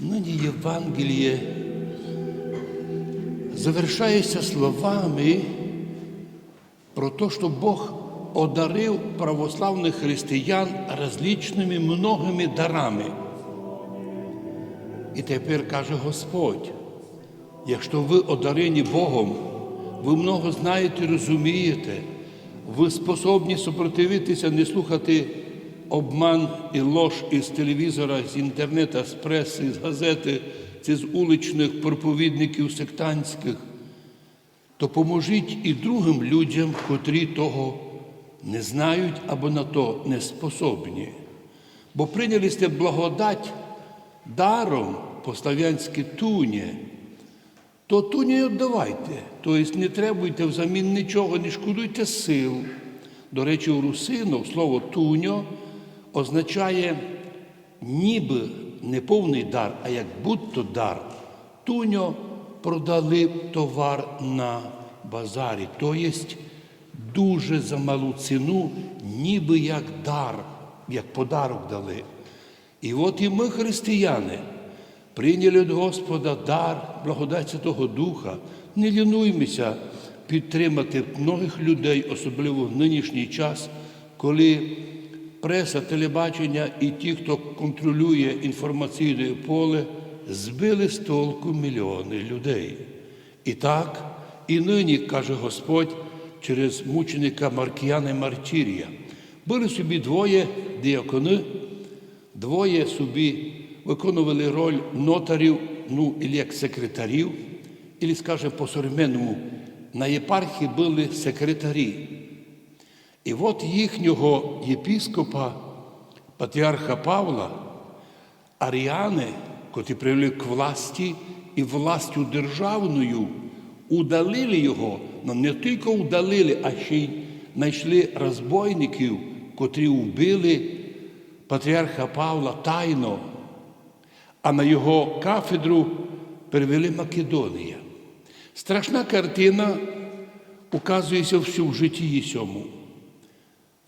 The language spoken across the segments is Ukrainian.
Нині Євангеліє завершається словами про те, що Бог одарив православних християн различними многими дарами. І тепер каже Господь, якщо ви одарені Богом, ви много знаєте, розумієте, ви способні супротивитися, не слухати обман і лож із телевізора, з інтернету, з преси, з газети, чи з уличних проповідників сектантських, то поможіть і другим людям, котрі того не знають або на то не способні. Бо прийняли сте благодать даром по-слав'янськи туні, то туні віддавайте. Тобто не требуйте взамін нічого, не шкодуйте сил. До речі, у русину слово туньо означає ніби не повний дар, а як будто дар. Туньо продали товар на базарі, тобто дуже за малу ціну, ніби як дар, як подарок дали. І от і ми, християни, прийняли від Господа дар, благодать Святого Духа, не лінуймося підтримати многих людей, особливо в нинішній час, коли преса, телебачення і ті, хто контролює інформаційне поле, збили з толку мільйони людей. І так, і нині, каже Господь, через мученика Маркіяна Мартірія. Були собі двоє діакони, двоє собі виконували роль нотарів, ну, і як секретарів, і, скаже, по современному, на єпархії були секретарі. І от їхнього єпіскопа, патріарха Павла, аріани, котрі привели к власті і властю державною, удалили його, ну не тільки удалили, а ще й знайшли розбойників, котрі вбили патріарха Павла тайно, а на його кафедру перевели Македонія. Страшна картина указується всю в житті сьому.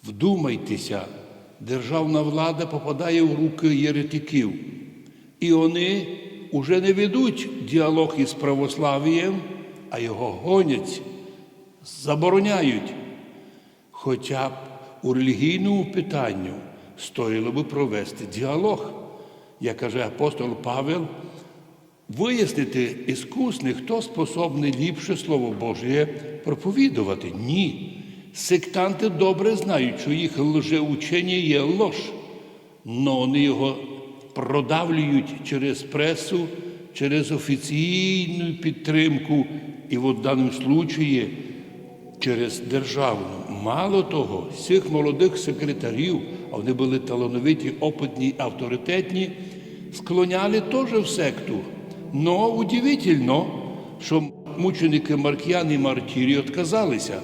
Вдумайтеся, державна влада попадає в руки єретиків, і вони вже не ведуть діалог із православієм, а його гонять, забороняють. Хоча б у релігійному питанню стоїло би провести діалог, як каже апостол Павел, вияснити іскусний, хто способний ліпше Слово Боже проповідувати. Ні. Сектанти добре знають, що їх лжеучення є лож, але вони його продавлюють через пресу, через офіційну підтримку і в даному случаї через державну. Мало того, цих молодих секретарів, а вони були талановиті, опитні, авторитетні, склоняли теж в секту. Но удивительно, що мученики Маркіян і Мартірі відказалися.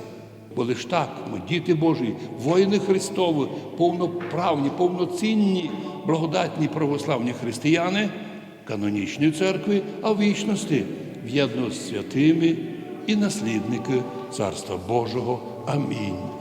Бо лиш так, ми діти Божі, воїни Христові, повноправні, повноцінні, благодатні православні християни канонічної церкви, а в вічності в'єдно з святими і наслідники Царства Божого. Амінь.